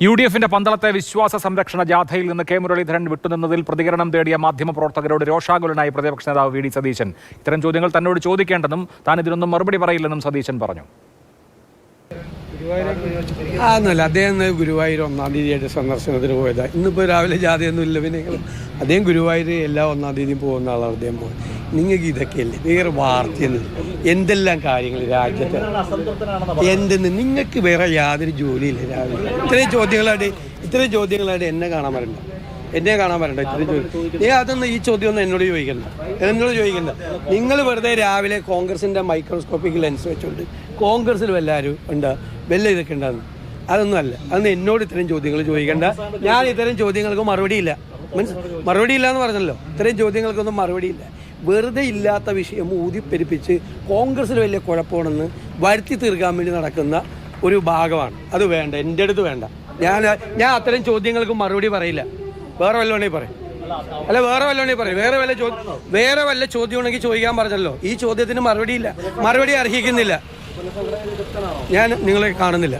U D എഫിന്റെ പന്തളത്തെ വിശ്വാസ സംരക്ഷണ ജാഥയിൽ നിന്ന് കെ മുരളീധരൻ വിട്ടുനിന്നതിൽ പ്രതികരണം തേടിയ മാധ്യമപ്രവർത്തകരോട് രോഷാകുലനായി പ്രതിപക്ഷ നേതാവ് വി ഡി സതീശൻ. ഇത്തരം ചോദ്യങ്ങൾ തന്നോട് ചോദിക്കേണ്ടെന്നും താൻ ഇതിനൊന്നും മറുപടി പറയില്ലെന്നും സതീശൻ പറഞ്ഞു. അതൊന്നുമല്ല അദ്ദേഹം ഗുരുവായൂർ ഒന്നാം തീയതിയായിട്ട് സന്ദർശനത്തിന് പോയതാണ് ഇന്നിപ്പോൾ രാവിലെ ജാഥയൊന്നും ഇല്ല പിന്നെ അദ്ദേഹം ഗുരുവായൂർ എല്ലാ ഒന്നാം തീയതിയും പോകുന്ന ആളാണ് അദ്ദേഹം പോകുന്നത് നിങ്ങൾക്ക് ഇതൊക്കെയല്ലേ? വേറെ വാർത്തയെന്ന് എന്തെല്ലാം കാര്യങ്ങൾ രാജ്യത്ത്? എന്തെന്ന്? നിങ്ങൾക്ക് വേറെ യാതൊരു ജോലിയില്ല രാവിലെ. ഇത്രയും ചോദ്യങ്ങളായിട്ട് ഇത്രയും ചോദ്യങ്ങളായിട്ട് എന്നെ കാണാൻ വരണ്ട. എന്നെ കാണാൻ വരണ്ട ഇത്രയും ചോദ്യം. നീ അതൊന്നും ഈ ചോദ്യം ഒന്നും എന്നോട് ചോദിക്കണ്ട. എന്നോട് ചോദിക്കണ്ട. നിങ്ങൾ വെറുതെ രാവിലെ കോൺഗ്രസിന്റെ മൈക്രോസ്കോപ്പിക് ലെൻസ് വെച്ചുകൊണ്ട് കോൺഗ്രസ്സിൽ എല്ലാവരും ഉണ്ട്? വല്ല ഇതൊക്കെ ഉണ്ടാകുന്നു അതൊന്നും അല്ല. അതൊന്നും എന്നോട് ഇത്തരം ചോദ്യങ്ങൾ ചോദിക്കണ്ട. ഞാൻ ഇത്തരം ചോദ്യങ്ങൾക്ക് മറുപടിയില്ല മീൻസ് മറുപടി ഇല്ല എന്ന് പറഞ്ഞല്ലോ. ഇത്തരം ചോദ്യങ്ങൾക്കൊന്നും മറുപടിയില്ല വെറുതെ ഇല്ലാത്ത വിഷയം ഊതിപ്പെരിപ്പിച്ച് കോൺഗ്രസ്സിൽ വലിയ കുഴപ്പമാണെന്ന് വരുത്തി തീർക്കാൻ വേണ്ടി നടക്കുന്ന ഒരു ഭാഗമാണ്. അത് വേണ്ട എന്റെ അടുത്ത് വേണ്ട. ഞാൻ ഞാൻ അത്തരം ചോദ്യങ്ങൾക്ക് മറുപടി പറയില്ല. വേറെ വല്ല വേണമെങ്കിൽ പറയും. അല്ല വേറെ വല്ല വേണമെങ്കിൽ പറയും. വേറെ വല്ല ചോദ്യം വേറെ വല്ല ചോദ്യം ഉണ്ടെങ്കിൽ ചോദിക്കാൻ പറഞ്ഞല്ലോ. ഈ ചോദ്യത്തിന് മറുപടിയില്ല മറുപടി അർഹിക്കുന്നില്ല. ഞാൻ നിങ്ങളെ കാണുന്നില്ല.